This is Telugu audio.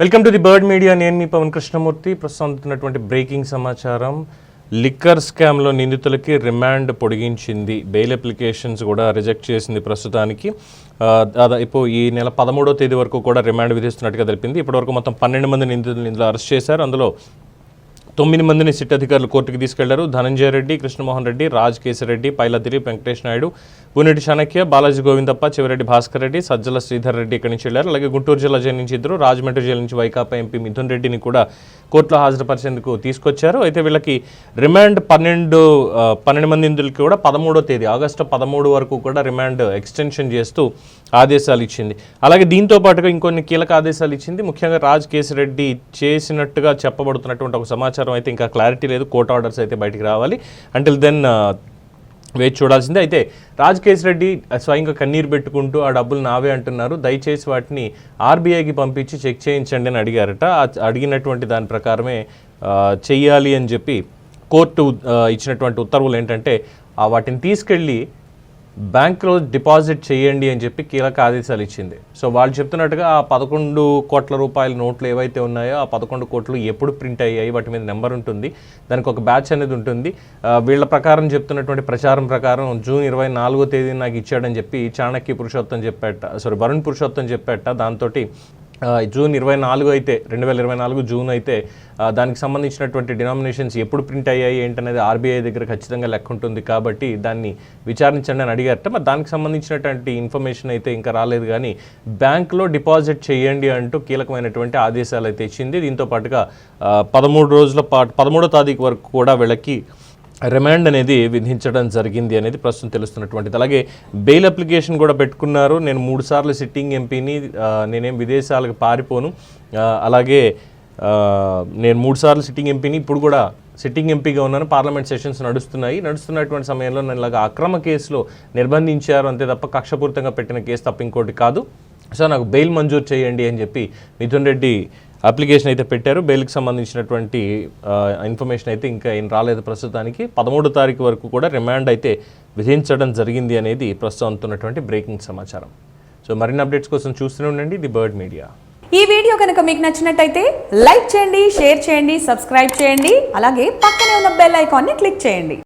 Welcome to the bird media. నేను మీ పవన్ కృష్ణమూర్తి. ప్రస్తుతం అందుతున్నటువంటి బ్రేకింగ్ సమాచారం. లిక్కర్ స్కామ్లో నిందితులకి రిమాండ్ పొడిగించింది. బెయిల్ అప్లికేషన్స్ కూడా రిజెక్ట్ చేసింది ప్రస్తుతానికి. ఇప్పుడు దాదాపు ఈ నెల పదమూడో తేదీ వరకు కూడా రిమాండ్ విధిస్తున్నట్టుగా తెలిపింది. ఇప్పటివరకు మొత్తం పన్నెండు మంది నిందితులు ఇందులో అరెస్ట్ చేశారు. అందులో తొమ్మిది మందిని సిట్ అధికారులు కోర్టుకు తీసుకెళ్ళారు. ధనంజయ రెడ్డి కృష్ణమోహన్ రెడ్డి రాజ్ కేశరెడ్డి పైల దిలీప్ వెంకటేష్ నాయుడు పునెటి చాణక్య బాలాజీ గోవిందప్ప చివరెడ్డి భాస్కర్ రెడ్డి సజ్జల శ్రీధర్ రెడ్డి ఇక్కడి నుంచి వెళ్ళారు అలాగే గుంటూరు జిల్లా జైలు నుంచి ఇద్దరు రాజమండ్రి జైలు నుంచి వైకాపా ఎంపీ మిథున్ రెడ్డిని కూడా కోర్టులో హాజరుపరిచేందుకు తీసుకొచ్చారు. అయితే వీళ్ళకి రిమాండ్ పన్నెండు పన్నెండు మంది ఇందులకి కూడా పదమూడో తేదీ ఆగస్టు పదమూడు వరకు కూడా రిమాండ్ ఎక్స్టెన్షన్ చేస్తూ ఆదేశాలు ఇచ్చింది. అలాగే దీంతో పాటుగా ఇంకొన్ని కీలక ఆదేశాలు ఇచ్చింది. ముఖ్యంగా రాజ్ కేసిరెడ్డి చేసినట్టుగా చెప్పబడుతున్నటువంటి ఒక సమాచారం అయితే ఇంకా క్లారిటీ లేదు. కోర్ట్ ఆర్డర్స్ అయితే బయటికి రావాలి. అంటిల్ దెన్ uh, వేచి చూడాల్సిందే. అయితే రాజ్ కేసిరెడ్డి స్వయంగా కన్నీరు పెట్టుకుంటూ ఆ డబ్బులు నావే అంటున్నారు. దయచేసి వాటిని ఆర్బీఐకి పంపించి చెక్ చేయించండి అని అడిగారట. అడిగినటువంటి దాని ప్రకారమే చెయ్యాలి అని చెప్పి కోర్టు ఇచ్చినటువంటి ఉత్తర్వులు ఏంటంటే వాటిని తీసుకెళ్ళి బ్యాంకులో డిపాజిట్ చేయండి అని చెప్పి కీలక ఆదేశాలు ఇచ్చింది. సో వాళ్ళు చెప్తున్నట్టుగా ఆ పదకొండు కోట్ల రూపాయల నోట్లు ఏవైతే ఉన్నాయో ఆ పదకొండు కోట్లు ఎప్పుడు ప్రింట్ అయ్యాయి వాటి మీద నెంబర్ ఉంటుంది. దానికి ఒక బ్యాచ్ అనేది ఉంటుంది. వీళ్ళ ప్రకారం చెప్తున్నటువంటి ప్రచారం ప్రకారం జూన్ ఇరవై నాలుగో తేదీ నాకు ఇచ్చాడని చెప్పి చాణక్య పురుషోత్తం చెప్పేట సారీ వరుణ్ పురుషోత్తం చెప్పేట దాంతో జూన్ ఇరవై నాలుగు అయితే రెండు వేల ఇరవై నాలుగు జూన్ అయితే దానికి సంబంధించినటువంటి డినామినేషన్స్ ఎప్పుడు ప్రింట్ అయ్యాయి ఏంటనేది ఆర్బీఐ దగ్గర ఖచ్చితంగా లెక్క ఉంటుంది కాబట్టి దాన్ని విచారించండి అని అడిగారట. మరి దానికి సంబంధించినటువంటి ఇన్ఫర్మేషన్ అయితే ఇంకా రాలేదు కానీ బ్యాంక్లో డిపాజిట్ చేయండి అంటూ కీలకమైనటువంటి ఆదేశాలు అయితే ఇచ్చింది. దీంతో పాటుగా పదమూడు రోజుల పాటు పదమూడో తారీఖు వరకు కూడా వీళ్ళకి రిమాండ్ అనేది విధించడం జరిగింది అనేది ప్రస్తుతం తెలుస్తున్నటువంటిది. అలాగే బెయిల్ అప్లికేషన్ కూడా పెట్టుకున్నారు. నేను మూడు సార్లు సిట్టింగ్ ఎంపీని నేనేం విదేశాలకు పారిపోను. అలాగే నేను మూడు సార్లు సిట్టింగ్ ఎంపీని ఇప్పుడు కూడా సిట్టింగ్ ఎంపీగా ఉన్నాను. పార్లమెంట్ సెషన్స్ నడుస్తున్నాయి. నడుస్తున్నటువంటి సమయంలో నన్ను ఇలాగ అక్రమ కేసులో నిర్బంధించారు. అంతే తప్ప కక్షపూరితంగా పెట్టిన కేసు తప్ప ఇంకోటి కాదు. సో నాకు బెయిల్ మంజూరు చేయండి అని చెప్పి మిథున్ రెడ్డి అప్లికేషన్ అయితే పెట్టారు. బెయిల్కి సంబంధించినటువంటి ఇన్ఫర్మేషన్ అయితే ఇంకా ఏం రాలేదు ప్రస్తుతానికి. పదమూడో తారీఖు వరకు కూడా రిమాండ్ అయితే విధించడం జరిగింది అనేది ప్రస్తుతం అందుతున్నటువంటి బ్రేకింగ్ సమాచారం. సో మరిన్ని అప్డేట్స్ కోసం చూస్తూనే ఉండండి. The bird media. ఈ వీడియో కనుక మీకు నచ్చినట్టయితే లైక్ చేయండి షేర్ చేయండి సబ్స్క్రైబ్ చేయండి. అలాగే పక్కనే ఉన్న బెల్ ఐకాన్ని క్లిక్ చేయండి.